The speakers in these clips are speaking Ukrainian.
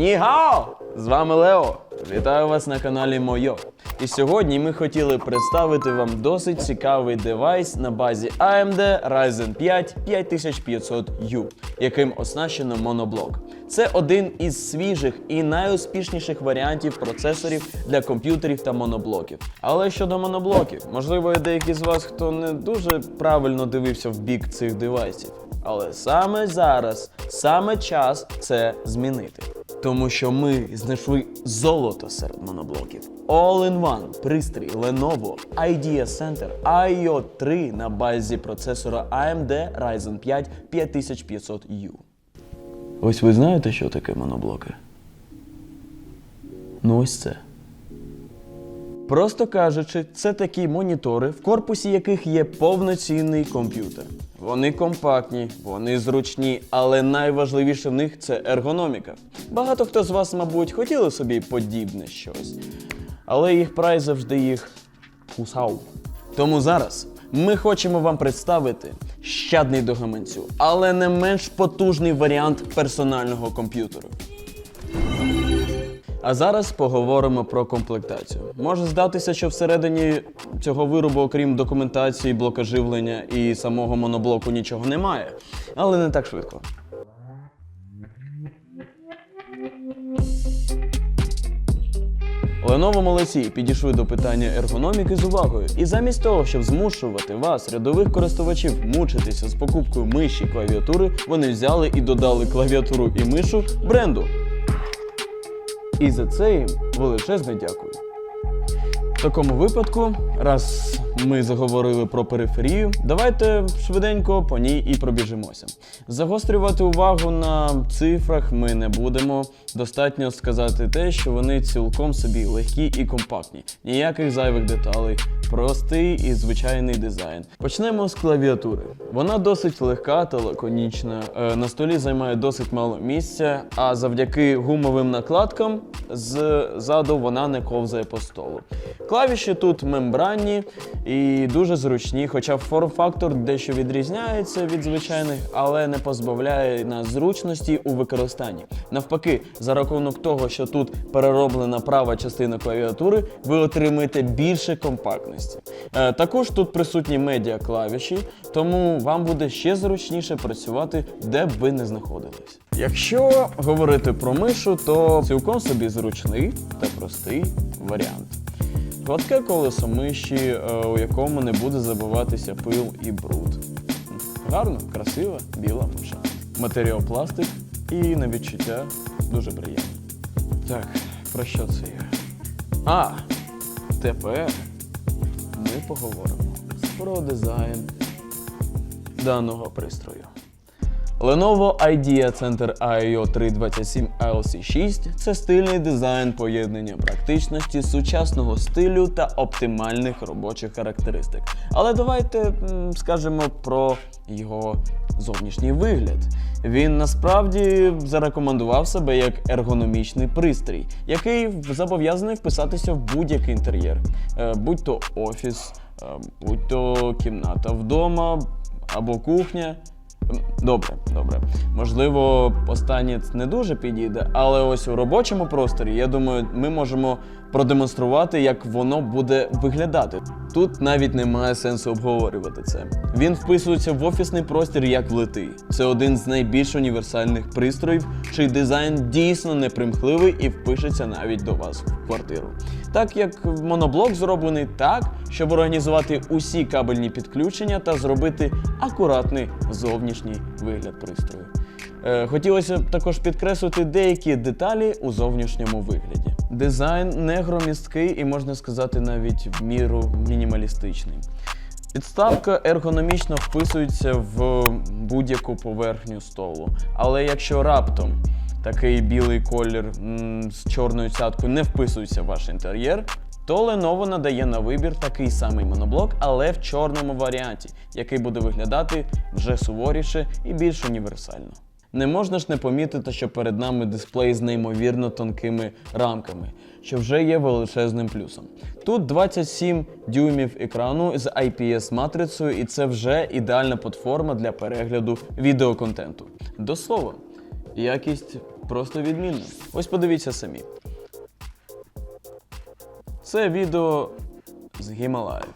Нігао! З вами Лео. Вітаю вас на каналі Мойо. І сьогодні ми хотіли представити вам досить цікавий девайс на базі AMD Ryzen 5 5500U, яким оснащено моноблок. Це один із свіжих і найуспішніших варіантів процесорів для комп'ютерів та моноблоків. Але щодо моноблоків, можливо, є деякі з вас, хто не дуже правильно дивився в бік цих девайсів. Але саме зараз, саме час це змінити. Тому що ми знайшли золото серед моноблоків. All-in-one пристрій Lenovo Idea Center IO 3 на базі процесора AMD Ryzen 5 5500U. Ось ви знаєте, що таке моноблоки? Ну ось це. Просто кажучи, це такі монітори, в корпусі яких є повноцінний комп'ютер. Вони компактні, вони зручні, але найважливіше в них це ергономіка. Багато хто з вас, мабуть, хотіли собі подібне щось, але їх прайс завжди їх кусав. Тому зараз ми хочемо вам представити щадний до гаманцю, але не менш потужний варіант персонального комп'ютеру. А зараз поговоримо про комплектацію. Може здатися, що всередині цього виробу, окрім документації, блока живлення і самого моноблоку, нічого немає, але не так швидко. Lenovo молодці підійшли до питання ергономіки з увагою, і замість того, щоб змушувати вас, рядових користувачів, мучитися з покупкою миші клавіатури, вони взяли і додали клавіатуру і мишу бренду. І за це їм величезне дякую. В такому випадку, раз ми заговорили про периферію, давайте швиденько по ній і пробіжимося. Загострювати увагу на цифрах ми не будемо. Достатньо сказати те, що вони цілком собі легкі і компактні. Ніяких зайвих деталей, простий і звичайний дизайн. Почнемо з клавіатури. Вона досить легка та лаконічна. Е, На столі займає досить мало місця, а завдяки гумовим накладкам ззаду вона не ковзає по столу. Клавіші тут мембранні і дуже зручні, хоча форм-фактор дещо відрізняється від звичайних, але не позбавляє нас зручності у використанні. Навпаки, за рахунок того, що тут перероблена права частина клавіатури, ви отримаєте більше компактності. Е, також тут присутні медіа клавіші, тому вам буде ще зручніше працювати, де б ви не знаходились. Якщо говорити про мишу, то цілком собі зручний та простий варіант. Гладке колесо миші, е, у якому не буде забиватися пил і бруд. Гарно, красива, біла миша. Матеріал пластик і на відчуття дуже приємно. Так, про що це я? А, тепер ми поговоримо про дизайн даного пристрою. Lenovo IDEA Center IO 327 LC6 це стильний дизайн поєднання практичності, сучасного стилю та оптимальних робочих характеристик. Але давайте скажемо про його зовнішній вигляд. Він насправді зарекомендував себе як ергономічний пристрій, який зобов'язаний вписатися в будь-який інтер'єр, Е, будь то офіс, е, будь то кімната вдома або кухня. Добре, добре. Можливо, останнє не дуже підійде, але ось у робочому просторі, я думаю, ми можемо продемонструвати, як воно буде виглядати. Тут навіть немає сенсу обговорювати це. Він вписується в офісний простір як влитий. Це один з найбільш універсальних пристроїв, чий дизайн дійсно непримхливий і впишеться навіть до вас в квартиру. Так як моноблок зроблений так, щоб організувати усі кабельні підключення та зробити акуратний зовнішній вигляд пристрою. Е, Хотілося б також підкреслити деякі деталі у зовнішньому вигляді. Дизайн не громісткий і можна сказати навіть в міру мінімалістичний. Підставка ергономічно вписується в будь-яку поверхню столу. Але якщо раптом такий білий колір м, з чорною цяткою не вписується в ваш інтер'єр, то Lenovo надає на вибір такий самий моноблок, але в чорному варіанті, який буде виглядати вже суворіше і більш універсально. Не можна ж не помітити, що перед нами дисплей з неймовірно тонкими рамками, що вже є величезним плюсом. Тут 27 дюймів екрану з IPS-матрицею, і це вже ідеальна платформа для перегляду відеоконтенту. До слова, якість просто відмінно. Ось подивіться самі. Це відео з Гімалаїв.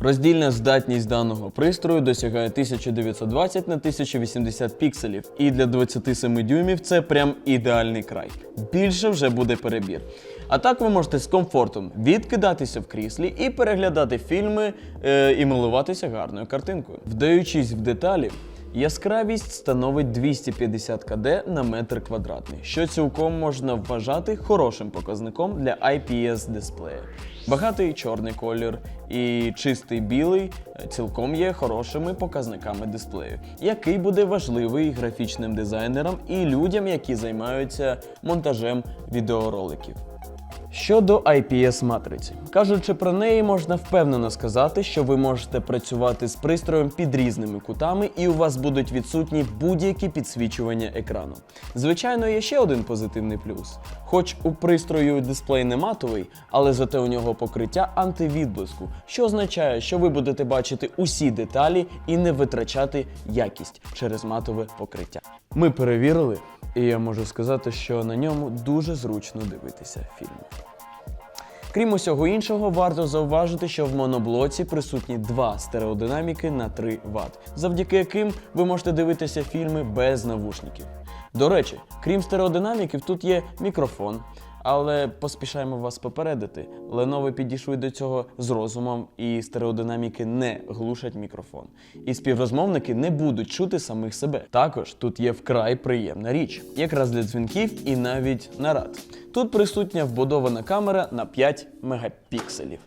Роздільна здатність даного пристрою досягає 1920 на 1080 пікселів, і для 27 дюймів це прям ідеальний край. Більше вже буде перебір. А так ви можете з комфортом відкидатися в кріслі і переглядати фільми е, і милуватися гарною картинкою. Вдаючись в деталі, яскравість становить 250 кд на метр квадратний, що цілком можна вважати хорошим показником для IPS дисплея. Багатий чорний колір і чистий білий е, цілком є хорошими показниками дисплею, який буде важливий графічним дизайнерам і людям, які займаються монтажем відеороликів. Щодо IPS матриці, кажучи про неї, можна впевнено сказати, що ви можете працювати з пристроєм під різними кутами, і у вас будуть відсутні будь-які підсвічування екрану. Звичайно, є ще один позитивний плюс. Хоч у пристрою дисплей не матовий, але зате у нього покриття антивідблиску, що означає, що ви будете бачити усі деталі і не витрачати якість через матове покриття. Ми перевірили, і я можу сказати, що на ньому дуже зручно дивитися фільми. Крім усього іншого, варто зауважити, що в моноблоці присутні два стереодинаміки на 3 Вт, завдяки яким ви можете дивитися фільми без навушників. До речі, крім стереодинаміків, тут є мікрофон. Але поспішаємо вас попередити. Lenovo підійшли до цього з розумом, і стереодинаміки не глушать мікрофон. І співрозмовники не будуть чути самих себе. Також тут є вкрай приємна річ, якраз для дзвінків і навіть нарад. Тут присутня вбудована камера на 5 мегапікселів.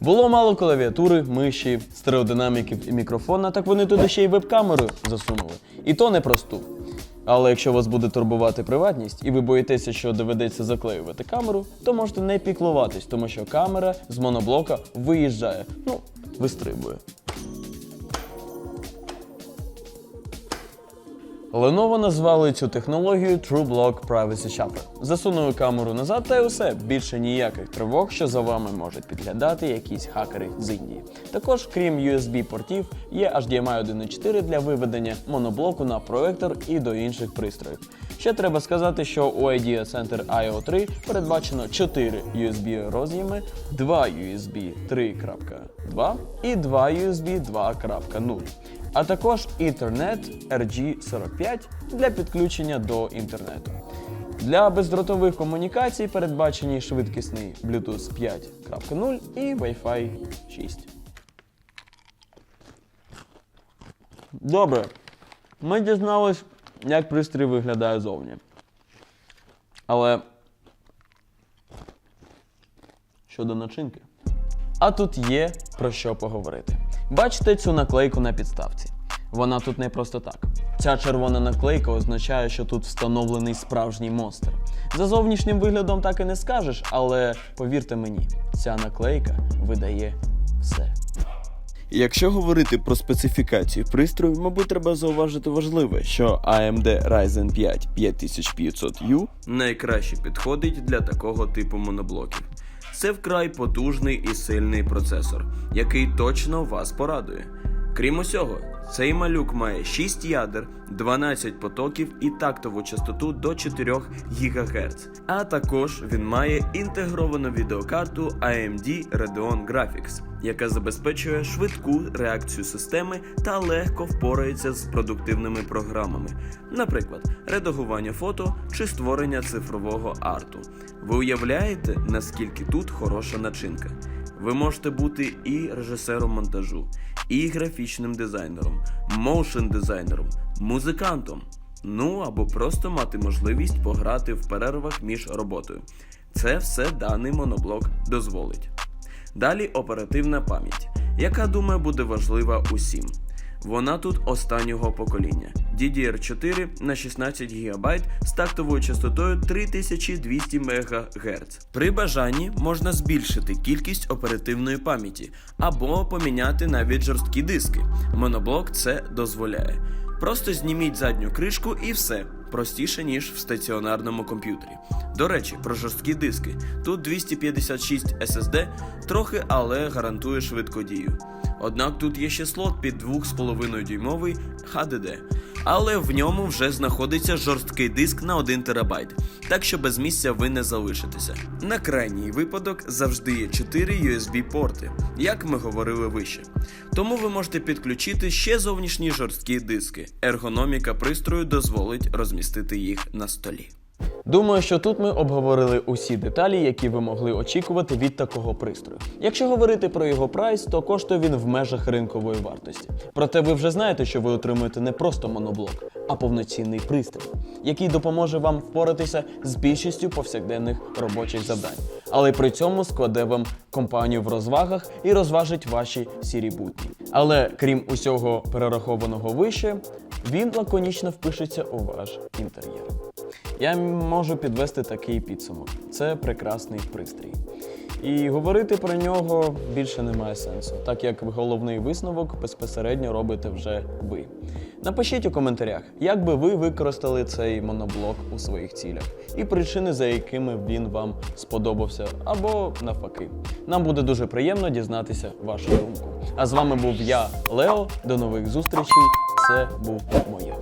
Було мало клавіатури, миші, стереодинаміків і мікрофона, так вони туди ще й веб-камеру засунули. І то не просту. Але якщо вас буде турбувати приватність і ви боїтеся, що доведеться заклеювати камеру, то можете не піклуватись, тому що камера з моноблока виїжджає, ну, вистрибує. Lenovo назвали цю технологію TrueBlock Privacy Shutter. Засунули камеру назад та й усе. Більше ніяких тривог, що за вами можуть підглядати якісь хакери з Індії. Також, крім USB-портів, є HDMI 1.4 для виведення моноблоку на проектор і до інших пристроїв. Ще треба сказати, що у Idea Center IO 3 передбачено 4 USB роз'єми, 2 USB 3.2 і 2 USB 2.0 а також Ethernet RG45 для підключення до інтернету. Для бездротових комунікацій передбачені швидкісний Bluetooth 5.0 і Wi-Fi 6. Добре. Ми дізнались, як пристрій виглядає зовні. Але щодо начинки. А тут є про що поговорити. Бачите цю наклейку на підставці? Вона тут не просто так. Ця червона наклейка означає, що тут встановлений справжній монстр. За зовнішнім виглядом так і не скажеш, але повірте мені, ця наклейка видає все. Якщо говорити про специфікацію пристрою, мабуть, треба зауважити важливе, що AMD Ryzen 5 5500U найкраще підходить для такого типу моноблоків. Це вкрай потужний і сильний процесор, який точно вас порадує. Крім усього, цей малюк має 6 ядер, 12 потоків і тактову частоту до 4 ГГц. А також він має інтегровану відеокарту AMD Radeon Graphics, яка забезпечує швидку реакцію системи та легко впорається з продуктивними програмами, наприклад, редагування фото чи створення цифрового арту. Ви уявляєте, наскільки тут хороша начинка? Ви можете бути і режисером монтажу, і графічним дизайнером, моушен дизайнером, музикантом. Ну або просто мати можливість пограти в перервах між роботою. Це все даний моноблок дозволить. Далі оперативна пам'ять, яка думаю буде важлива усім. Вона тут останнього покоління DDR4 на 16 ГБ з тактовою частотою 3200 МГц. При бажанні можна збільшити кількість оперативної пам'яті або поміняти навіть жорсткі диски. Моноблок це дозволяє. Просто зніміть задню кришку і все. Простіше, ніж в стаціонарному комп'ютері. До речі, про жорсткі диски. Тут 256 SSD, трохи, але гарантує швидкодію. Однак тут є ще слот під 2,5 дюймовий HDD. але в ньому вже знаходиться жорсткий диск на 1 терабайт, так що без місця ви не залишитеся. На крайній випадок завжди є 4 USB-порти, як ми говорили вище. Тому ви можете підключити ще зовнішні жорсткі диски. Ергономіка пристрою дозволить розмістити їх на столі. Думаю, що тут ми обговорили усі деталі, які ви могли очікувати від такого пристрою. Якщо говорити про його прайс, то коштує він в межах ринкової вартості. Проте ви вже знаєте, що ви отримуєте не просто моноблок, а повноцінний пристрій, який допоможе вам впоратися з більшістю повсякденних робочих завдань, але при цьому складе вам компанію в розвагах і розважить ваші сірі будні. Але крім усього перерахованого вище, він лаконічно впишеться у ваш інтер'єр. Я можу підвести такий підсумок. Це прекрасний пристрій. І говорити про нього більше немає сенсу, так як головний висновок безпосередньо робите вже ви. Напишіть у коментарях, як би ви використали цей моноблок у своїх цілях, і причини, за якими він вам сподобався, або навпаки. Нам буде дуже приємно дізнатися вашу думку. А з вами був я, Лео. До нових зустрічей. Це був моє.